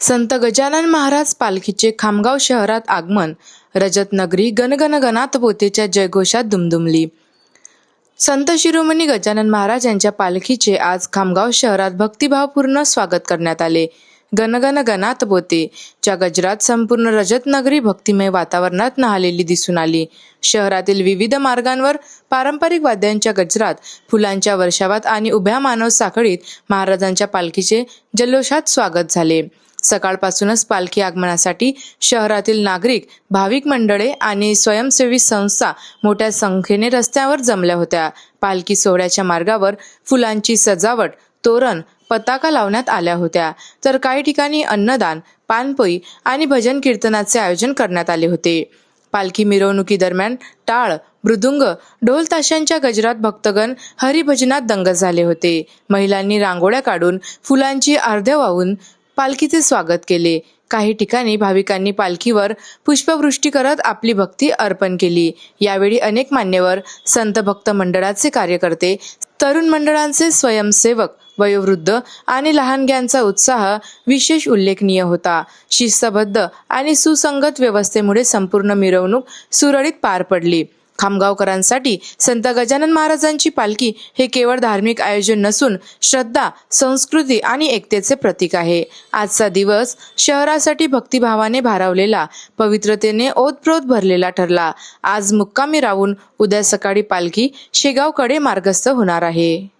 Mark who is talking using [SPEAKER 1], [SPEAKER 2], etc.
[SPEAKER 1] संत गजानन महाराज पालखीचे खामगाव शहरात आगमन. रजतनगरी गणगण गणात पोतेच्या जयघोषात दुमदुमली. संत शिरोमणी गजानन महाराज यांच्या पालखीचे आज खामगाव शहरात भक्तिभावपूर्ण स्वागत करण्यात आले. गणगण गणात बोते च्या गजरात संपूर्ण रजतनगरी भक्तिमय वातावरणात न्हालेली दिसून आली. शहरातील विविध मार्गांवर पारंपरिक वाद्यांच्या गजरात फुलांच्या वर्षावात आणि उभ्या मानव साखळीत महाराजांच्या पालखीचे जल्लोषात स्वागत झाले. सकाळपासूनच पालखी आगमनासाठी शहरातील नागरिक भाविक मंडळे आणि स्वयंसेवी संस्था मोठ्या संख्येने रस्त्यावर जमल्या होत्या. पालखी सोहळ्याच्या मार्गावर फुलांची सजावट तोरण पताका लावण्यात आल्या होत्या. तर काही ठिकाणी अन्नदान पानपोई आणि भजन कीर्तनाचे आयोजन करण्यात आले होते. पालखी मिरवणुकीदरम्यान टाळ मृदुंग ढोल ताशांच्या गजरात भक्तगण हरिभजनात दंग झाले होते. महिलांनी रांगोळ्या काढून फुलांची अर्ध्या वाहून पालखीचे स्वागत केले. काही ठिकाणी भाविकांनी पालखीवर पुष्पवृष्टी करत आपली भक्ती अर्पण केली. यावेळी अनेक मान्यवर संत भक्त मंडळाचे कार्यकर्ते तरुण मंडळांचे स्वयंसेवक वयोवृद्ध आणि लहानग्यांचा उत्साह विशेष उल्लेखनीय होता. शिस्तबद्ध आणि सुसंगत व्यवस्थेमुळे संपूर्ण मिरवणूक सुरळीत पार पडली. खामगावकरांसाठी संत गजानन महाराजांची पालखी हे केवळ धार्मिक आयोजन नसून श्रद्धा संस्कृती आणि एकतेचे प्रतीक आहे. आजचा दिवस शहरासाठी भक्तिभावाने भारावलेला पवित्रतेने ओतप्रोत भरलेला ठरला. आज मुक्कामी राहून उद्या सकाळी पालखी शेगावकडे मार्गस्थ होणार आहे.